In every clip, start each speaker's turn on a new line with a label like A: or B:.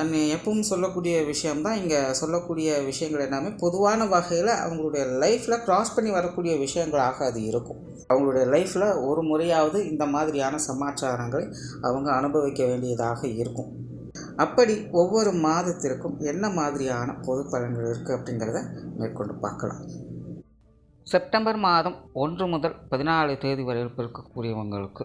A: And எப்பவும் சொல்லக்கூடிய விஷயம்தான். இங்கே சொல்லக்கூடிய விஷயங்கள் எல்லாமே பொதுவான வகையில் அவங்களுடைய லைஃப்பில் க்ராஸ் பண்ணி வரக்கூடிய விஷயங்களாக அது இருக்கும். அவங்களுடைய லைஃப்பில் ஒரு முறையாவது இந்த மாதிரியான சமாச்சாரங்களை அவங்க அனுபவிக்க வேண்டியதாக இருக்கும். அப்படி ஒவ்வொரு மாதத்திற்கும் என்ன மாதிரியான பொது பலன்கள் இருக்குது அப்படிங்கிறத மேற்கொண்டு பார்க்கலாம். செப்டம்பர் மாதம் ஒன்று முதல் பதினாலு தேதி வரையில் பிறக்கக்கூடியவங்களுக்கு.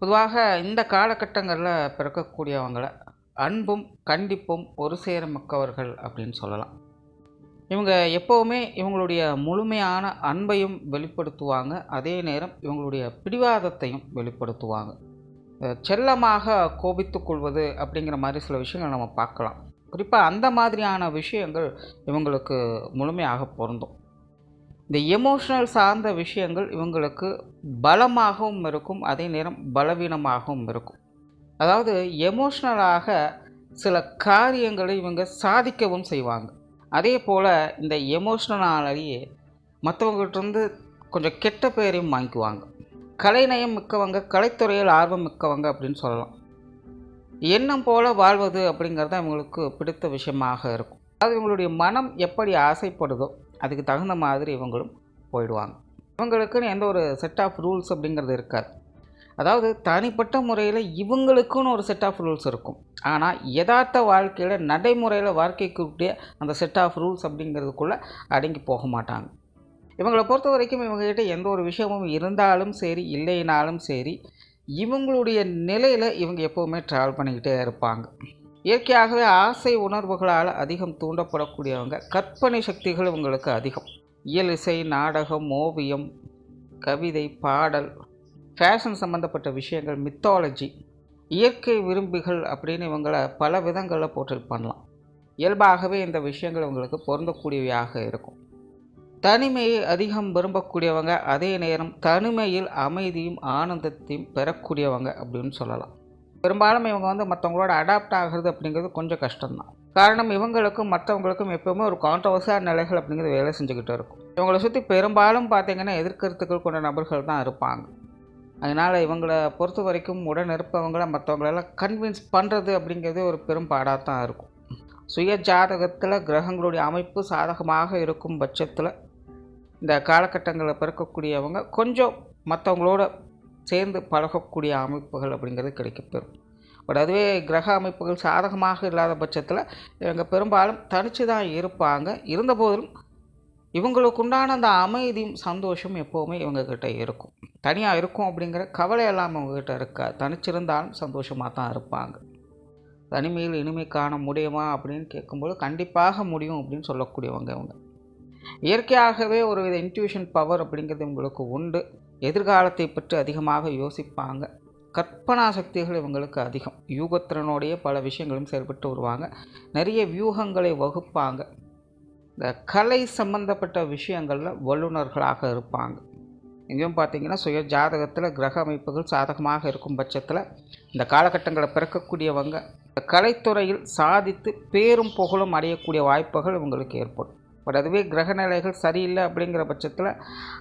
A: பொதுவாக இந்த காலகட்டங்களில் பிறக்கக்கூடியவங்களை அன்பும் கண்டிப்பும் ஒரு சேர மக்கவர்கள் அப்படின்னு சொல்லலாம். இவங்க எப்போவுமே இவங்களுடைய முழுமையான அன்பையும் வெளிப்படுத்துவாங்க. அதே நேரம் இவங்களுடைய பிடிவாதத்தையும் வெளிப்படுத்துவாங்க. செல்லமாக கோபித்து கொள்வது அப்படிங்கிற மாதிரி சில விஷயங்கள் நம்ம பார்க்கலாம். குறிப்பாக அந்த மாதிரியான விஷயங்கள் இவங்களுக்கு முழுமையாக பொருந்தும். இந்த எமோஷனல் சார்ந்த விஷயங்கள் இவங்களுக்கு பலமாகவும் இருக்கும். அதே நேரம் பலவீனமாகவும் இருக்கும். அதாவது எமோஷ்னலாக சில காரியங்களை இவங்க சாதிக்கவும் செய்வாங்க. அதே போல் இந்த எமோஷ்னலாலேயே மற்றவங்ககிட்டருந்து கொஞ்சம் கெட்ட பெயரையும் வாங்கிக்குவாங்க. கலைநயம் மிக்கவங்க கலைத்துறையில் ஆர்வம் மிக்கவங்க அப்படின்னு சொல்லலாம். எண்ணம் போல வாழ்வது அப்படிங்கிறது தான் இவங்களுக்கு பிடித்த விஷயமாக இருக்கும். அது இவங்களுடைய மனம் எப்படி ஆசைப்படுதோ அதுக்கு தகுந்த மாதிரி இவங்களும் போயிடுவாங்க. இவங்களுக்குன்னு எந்த ஒரு செட் ஆஃப் ரூல்ஸ் அப்படிங்கிறது இருக்காது. அதாவது தனிப்பட்ட முறையில் இவங்களுக்குன்னு ஒரு செட் ஆஃப் ரூல்ஸ் இருக்கும். ஆனால் யதார்த்த வாழ்க்கையில் நடைமுறையில் வாழ்க்கைக்குரிய அந்த செட் ஆஃப் ரூல்ஸ் அப்படிங்கிறதுக்குள்ளே அடங்கி போக மாட்டாங்க. இவங்களை பொறுத்த வரைக்கும் இவங்ககிட்ட எந்த ஒரு விஷயமும் இருந்தாலும் சரி இல்லைனாலும் சரி இவங்களுடைய நிலையில் இவங்க எப்போவுமே ட்ராவல் பண்ணிக்கிட்டே இருப்பாங்க. இயற்கையாகவே ஆசை உணர்வுகளால் அதிகம் தூண்டப்படக்கூடியவங்க கற்பனை சக்திகள் இவங்களுக்கு அதிகம். இயல் இசை நாடகம் ஓவியம் கவிதை பாடல் ஃபேஷன் சம்மந்தப்பட்ட விஷயங்கள் மித்தாலஜி இயற்கை விரும்பிகள் அப்படின்னு இவங்களை பல விதங்களில் போர்ட்ரேட் பண்ணலாம். இயல்பாகவே இந்த விஷயங்கள் இவங்களுக்கு பொருந்தக்கூடியவையாக இருக்கும். தனிமையை அதிகம் விரும்பக்கூடியவங்க அதே நேரம் தனிமையில் அமைதியும் ஆனந்தத்தையும் பெறக்கூடியவங்க அப்படின்னு சொல்லலாம். பெரும்பாலும் இவங்க வந்து மற்றவங்களோட அடாப்ட் ஆகிறது அப்படிங்கிறது கொஞ்சம் கஷ்டம்தான். காரணம் இவங்களுக்கும் மற்றவங்களுக்கும் எப்போவுமே ஒரு கான்ட்ரவர்ஸான நிலைகள் அப்படிங்கிறது வேலை செஞ்சுக்கிட்டு இருக்கும். இவங்களை சுற்றி பெரும்பாலும் பார்த்தீங்கன்னா எதிர்கருத்துக்கள் கொண்ட நபர்கள் தான் இருப்பாங்க. அதனால் இவங்களை பொறுத்த வரைக்கும் உடன் இருப்பவங்களை மற்றவங்களெல்லாம் கன்வின்ஸ் பண்ணுறது அப்படிங்கிறது ஒரு பெரும் பாடாக தான் இருக்கும். சுய ஜாதகத்தில் கிரகங்களுடைய அமைப்பு சாதகமாக இருக்கும் பட்சத்தில் இந்த காலகட்டங்களில் பிறக்கக்கூடியவங்க கொஞ்சம் மற்றவங்களோட சேர்ந்து பழகக்கூடிய அமைப்புகள் அப்படிங்கிறது கிடைக்கப்பெறும். பட் அதுவே கிரக அமைப்புகள் சாதகமாக இல்லாத பட்சத்தில் இவங்க பெரும்பாலும் தனித்து தான் இருப்பாங்க. இருந்தபோதிலும் இவங்களுக்கு உண்டான அந்த அமைதியும் சந்தோஷம் எப்போவுமே இவங்கக்கிட்ட இருக்கும். தனியாக இருக்கும் அப்படிங்கிற கவலை எல்லாம் அவங்கக்கிட்ட இருக்கா தனிச்சிருந்தாலும் சந்தோஷமாக தான் இருப்பாங்க. தனிமையில் இனிமை காண முடியுமா அப்படின்னு கேட்கும்போது கண்டிப்பாக முடியும் அப்படின்னு சொல்லக்கூடியவங்க இவங்க. இயற்கையாகவே ஒரு வித இன்ட்யூஷன் பவர் அப்படிங்கிறது இவங்களுக்கு உண்டு. எதிர்காலத்தை பற்றி அதிகமாக யோசிப்பாங்க. கற்பனா சக்திகள் இவங்களுக்கு அதிகம். யூகத்திறனுடைய பல விஷயங்களும் செயல்பட்டு வருவாங்க. நிறைய வியூகங்களை வகுப்பாங்க. இந்த கலை சம்பந்தப்பட்ட விஷயங்களில் வல்லுநர்களாக இருப்பாங்க. இங்கேயும் பார்த்தீங்கன்னா சுய ஜாதகத்தில் கிரக அமைப்புகள் சாதகமாக இருக்கும் பட்சத்தில் இந்த காலகட்டங்களில் பிறக்கக்கூடியவங்க இந்த கலைத்துறையில் சாதித்து பேரும் புகழும் அடையக்கூடிய வாய்ப்புகள் இவங்களுக்கு ஏற்படும். பட் அதுவே கிரகநிலைகள் சரியில்லை அப்படிங்கிற பட்சத்தில்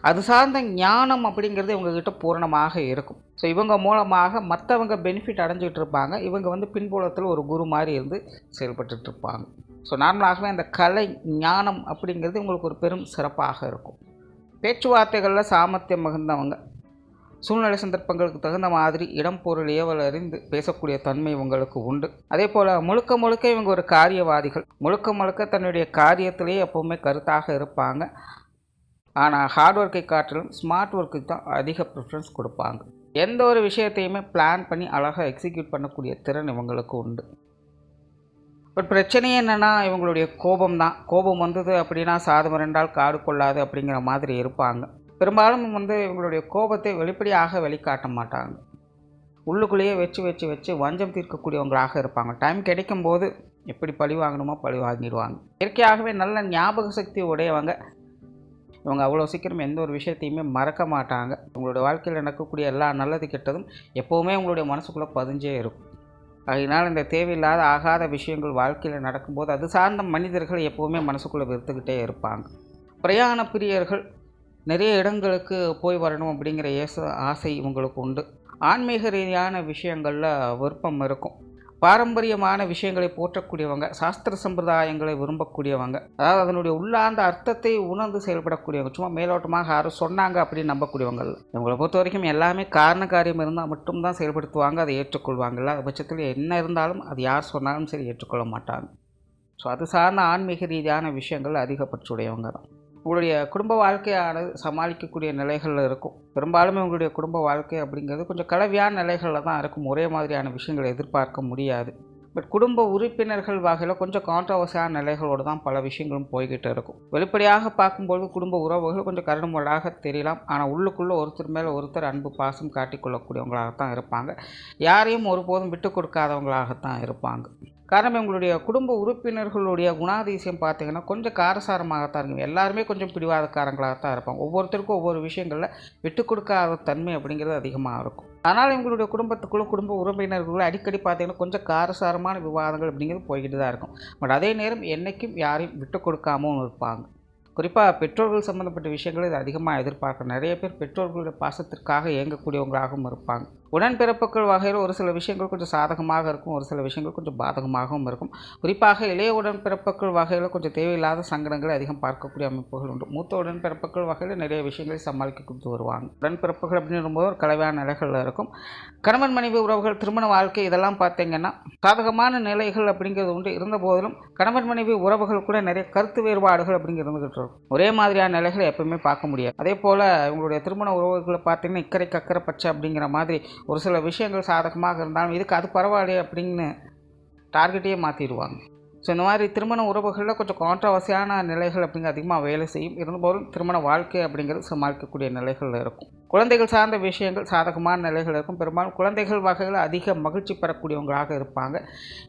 A: அது சார்ந்த ஞானம் அப்படிங்கிறது இவங்கக்கிட்ட பூரணமாக இருக்கும். ஸோ இவங்க மூலமாக மற்றவங்க பெனிஃபிட் அடைஞ்சிட்டு இருப்பாங்க. இவங்க வந்து பின்புலத்தில் ஒரு குரு மாதிரி இருந்து செயல்பட்டுருப்பாங்க இருப்பாங்க. ஸோ நார்மலாகவே அந்த கலை ஞானம் அப்படிங்கிறது உங்களுக்கு ஒரு பெரும் சிறப்பாக இருக்கும். பேச்சுவார்த்தைகளில் சாமர்த்தியம் மிகுந்தவங்க சூழ்நிலை சந்தர்ப்பங்களுக்கு தகுந்த மாதிரி இடம் பொருள் ஏவல் அறிந்து பேசக்கூடிய தன்மை இவங்களுக்கு உண்டு. அதே போல் முழுக்க முழுக்க இவங்க ஒரு காரியவாதிகள். முழுக்க முழுக்க தன்னுடைய காரியத்திலேயே எப்போவுமே கருத்தாக இருப்பாங்க. ஆனால் ஹார்ட் ஒர்க்கை காட்டிலும் ஸ்மார்ட் ஒர்க்குக்கு தான் அதிக ப்ரிஃபரன்ஸ் கொடுப்பாங்க. எந்த ஒரு விஷயத்தையுமே பிளான் பண்ணி அழகாக எக்ஸிக்யூட் பண்ணக்கூடிய திறன் இவங்களுக்கு உண்டு. பட் பிரச்சனையே என்னென்னா இவங்களுடைய கோபம் தான். கோபம் வந்தது அப்படின்னா சாதம் ரெண்டால் காடு கொள்ளாது அப்படிங்கிற மாதிரி இருப்பாங்க. பெரும்பாலும் வந்து இவங்களுடைய கோபத்தை வெளிப்படையாக வெளிக்காட்ட மாட்டாங்க. உள்ளுக்குள்ளேயே வச்சு வச்சு வச்சு வஞ்சம் தீர்க்கக்கூடியவங்களாக இருப்பாங்க. டைம் கிடைக்கும் போது எப்படி பழி வாங்கணுமோ பழி வாங்கிடுவாங்க. இயற்கையாகவே நல்ல ஞாபக சக்தி உடையவங்க. இவங்க அவ்வளோ சீக்கிரம் எந்த ஒரு விஷயத்தையுமே மறக்க மாட்டாங்க. உங்களுடைய வாழ்க்கையில் நடக்கக்கூடிய எல்லா நல்லது கெட்டதும் எப்போவுமே உங்களுடைய மனசுக்குள்ளே பதிஞ்சே இருக்கும். அதனால் இந்த தேவையில்லாத ஆகாத விஷயங்கள் வாழ்க்கையில் நடக்கும்போது அது சார்ந்த மனிதர்கள் எப்போவுமே மனசுக்குள்ளே வெறுத்துக்கிட்டே இருப்பாங்க. பிரயாண பிரியர்கள் நிறைய இடங்களுக்கு போய் வரணும் அப்படிங்கிற ஏச ஆசை இவங்களுக்கு உண்டு. ஆன்மீக ரீதியான விஷயங்களில் விருப்பம் இருக்கும். பாரம்பரியமான விஷயங்களை போற்றக்கூடியவங்க சாஸ்திர சம்பிரதாயங்களை விரும்பக்கூடியவங்க அதாவது அதனுடைய உள்ளார்ந்த அர்த்தத்தை உணர்ந்து செயல்படக்கூடியவங்க சும்மா மேலோட்டமாக யாரும் சொன்னாங்க அப்படின்னு நம்பக்கூடியவங்க. இவங்களை பொறுத்த வரைக்கும் எல்லாமே காரண காரியம் இருந்தால் மட்டும்தான் செயல்படுத்துவாங்க அதை ஏற்றுக்கொள்வாங்கல்ல அது பட்சத்தில் என்ன இருந்தாலும் அது யார் சொன்னாலும் சரி ஏற்றுக்கொள்ள மாட்டாங்க. ஸோ அது சார்ந்த ஆன்மீக ரீதியான விஷயங்கள் அதிகபட்சமுடையவங்க தான். உங்களுடைய குடும்ப வாழ்க்கையானது சமாளிக்கக்கூடிய நிலைகளில் இருக்கும். பெரும்பாலுமே உங்களுடைய குடும்ப வாழ்க்கை அப்படிங்கிறது கொஞ்சம் கலவையான நிலைகளில் தான் இருக்கும். ஒரே மாதிரியான விஷயங்களை எதிர்பார்க்க முடியாது. பட் குடும்ப உறுப்பினர்கள் வகையில் கொஞ்சம் கான்ட்ரவர்சியான நிலைகளோடு தான் பல விஷயங்களும் போய்கிட்டு இருக்கும். வெளிப்படையாக பார்க்கும்போது குடும்ப உறவுகள் கொஞ்சம் கருடுமுரடாக தெரியலாம். ஆனால் உள்ளுக்குள்ளே ஒருத்தர் மேலே ஒருத்தர் அன்பு பாசம் காட்டிக்கொள்ளக்கூடியவங்களாகத்தான் இருப்பாங்க. யாரையும் ஒருபோதும் விட்டு கொடுக்காதவங்களாகத்தான் இருப்பாங்க. காரணம் எங்களுடைய குடும்ப உறுப்பினர்களுடைய குணாதிசயம் பார்த்தீங்கன்னா கொஞ்சம் காரசாரமாகத்தான் இருக்கும். எல்லாருமே கொஞ்சம் பிடிவாதக்காரங்களாகத்தான் இருப்பாங்க. ஒவ்வொருத்தருக்கும் ஒவ்வொரு விஷயங்களில் விட்டு கொடுக்காத தன்மை அப்படிங்கிறது அதிகமாக இருக்கும். ஆனால் எங்களுடைய குடும்பத்துக்குள்ள குடும்ப உறவினர்களும் அடிக்கடி பார்த்தீங்கன்னா கொஞ்சம் காரசாரமான விவாதங்கள் அப்படிங்கிறது போய்கிட்டு தான் இருக்கும். பட் அதே நேரம் என்றைக்கும் யாரையும் விட்டு கொடுக்காமல் இருப்பாங்க. குறிப்பாக பெற்றோர்கள் சம்மந்தப்பட்ட விஷயங்களை இது அதிகமாக எதிர்பார்க்க நிறைய பேர் பெற்றோர்களுடைய பாசத்திற்காக இயங்கக்கூடியவங்களாகவும் இருப்பாங்க. உடன்பிறப்புகள் வகையில் ஒரு சில விஷயங்கள் கொஞ்சம் சாதகமாக இருக்கும் ஒரு சில விஷயங்கள் கொஞ்சம் பாதகமாகவும் இருக்கும். குறிப்பாக இளைய உடன்பிறப்புகள் வகையில் கொஞ்சம் தேவையில்லாத சங்கடங்களை அதிகம் பார்க்கக்கூடிய அமைப்புகள் உண்டு. மூத்த உடன்பிறப்புகள் வகையில் நிறைய விஷயங்களை சமாளிக்க கொடுத்து வருவாங்க. உடன்பிறப்புகள் அப்படின்னு போது ஒரு கலவையான நிலைகளில் இருக்கும். கணவன் மனைவி உறவுகள் திருமண வாழ்க்கை இதெல்லாம் பார்த்தீங்கன்னா சாதகமான நிலைகள் அப்படிங்கிறது உண்டு. இருந்த போதிலும் கணவன் மனைவி உறவுகள் கூட நிறைய கருத்து வேறுபாடுகள் அப்படிங்கிறது இருந்துகிட்டு ஒரே மாதிரியான நிலைகளை எப்பவுமே பார்க்க முடியாது. அதே போல் இவங்களுடைய திருமண உறவுகளை பார்த்தீங்கன்னா இக்கரை கக்கரை பச்சை அப்படிங்கிற மாதிரி ஒரு சில விஷயங்கள் சாதகமாக இருந்தாலும் இதுக்கு அது பரவாயில்லையே அப்படின்னு டார்கெட்டையே மாற்றிடுவாங்க ஸோ இந்த மாதிரி திருமண உறவுகளில் கொஞ்சம் கான்ட்ரவர்சியான நிலைகள் அப்படிங்க அதிகமாக வேலை செய்யும். இருந்தபோதும் திருமண வாழ்க்கை அப்படிங்கிறது சமாளிக்கக்கூடிய நிலைகளில் இருக்கும். குழந்தைகள் சார்ந்த விஷயங்கள் சாதகமான நிலைகள் இருக்கும். பெரும்பாலும் குழந்தைகள் வகையில் அதிக மகிழ்ச்சி பெறக்கூடியவங்களாக இருப்பாங்க.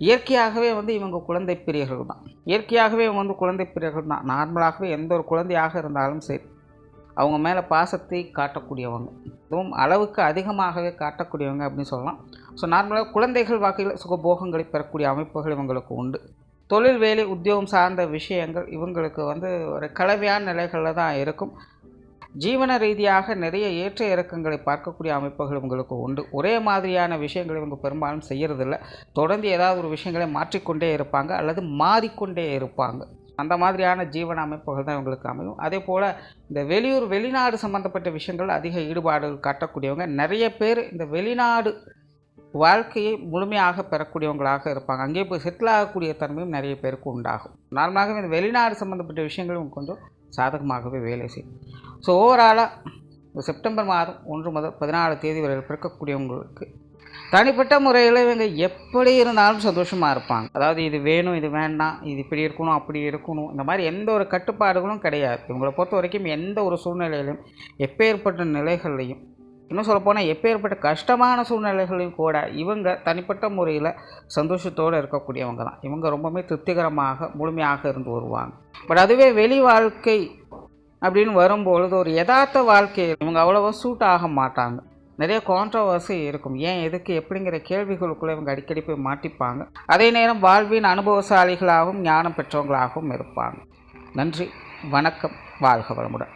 A: இயற்கையாகவே வந்து இவங்க குழந்தை பிரியர்கள் தான். இயற்கையாகவே இவங்க வந்து குழந்தை பிரியர்கள் தான். நார்மலாகவே எந்த ஒரு குழந்தையாக இருந்தாலும் சரி அவங்க மேலே பாசத்தை காட்டக்கூடியவங்க. அதுவும் அளவுக்கு அதிகமாகவே காட்டக்கூடியவங்க அப்படின்னு சொல்லலாம். ஸோ நார்மலாக குழந்தைகள் வகையில் சுகபோகங்களை பெறக்கூடிய அமைப்புகள் இவங்களுக்கு உண்டு. தொழில் வேலை உத்தியோகம் சார்ந்த விஷயங்கள் இவங்களுக்கு வந்து ஒரு கலவையான நிலைகளில் தான் இருக்கும். ஜீவன ரீதியாக நிறைய ஏற்ற இறக்கங்களை பார்க்கக்கூடிய அமைப்புகள் இவங்களுக்கு உண்டு. ஒரே மாதிரியான விஷயங்களை இவங்க பெரும்பாலும் செய்கிறதில்ல தொடர்ந்து ஏதாவது ஒரு விஷயங்களை மாற்றிக்கொண்டே இருப்பாங்க அல்லது மாறிக்கொண்டே இருப்பாங்க. அந்த மாதிரியான ஜீவன அமைப்புகள் தான் இவங்களுக்கு அமையும். அதே போல் இந்த வெளியூர் வெளிநாடு சம்மந்தப்பட்ட விஷயங்கள் அதிக ஈடுபாடுகள் காட்டக்கூடியவங்க. நிறைய பேர் இந்த வெளிநாடு வாழ்க்கையை முழுமையாக பெறக்கூடியவங்களாக இருப்பாங்க. அங்கேயே போய் செட்டில் ஆகக்கூடிய தன்மையும் நிறைய பேருக்கு உண்டாகும். நார்மலாகவே இந்த வெளிநாடு சம்மந்தப்பட்ட விஷயங்களும் கொஞ்சம் சாதகமாகவே வேலை செய்யும் ஸோ ஓவராலாக செப்டம்பர் மாதம் ஒன்று முதல் பதினாலு தேதி வரை பிறக்கக்கூடியவங்களுக்கு தனிப்பட்ட முறையில் இவங்க எப்படி இருந்தாலும் சந்தோஷமாக இருப்பாங்க. அதாவது இது வேணும் இது வேண்டாம் இது இப்படி இருக்கணும் அப்படி இருக்கணும் இந்த மாதிரி எந்த ஒரு கட்டுப்பாடுகளும் கிடையாது. இவங்களை பொறுத்த வரைக்கும் எந்த ஒரு சூழ்நிலையிலும் எப்பேற்பட்ட நிலைகள்லையும் இன்னும் சொல்லப்போனால் எப்பேற்பட்ட கஷ்டமான சூழ்நிலைகளையும் கூட இவங்க தனிப்பட்ட முறையில் சந்தோஷத்தோடு இருக்கக்கூடியவங்க தான். இவங்க ரொம்பவுமே திருப்திகரமாக முழுமையாக இருந்து வருவாங்க. பட் அதுவே வெளி வாழ்க்கை அப்படின்னு வரும்பொழுது ஒரு யதார்த்த வாழ்க்கையில் இவங்க அவ்வளோவா சூட் ஆக மாட்டாங்க. நிறைய கான்ட்ரவர்சி இருக்கும். ஏன் எதுக்கு எப்படிங்கிற கேள்விகளுக்குள்ளே இவங்க அடிக்கடி போய் மாட்டிப்பாங்க. அதே நேரம் வாழ்வின் அனுபவசாலிகளாகவும் ஞானம் பெற்றவங்களாகவும் இருப்பாங்க. நன்றி வணக்கம் வாழ்க வளமுடன்.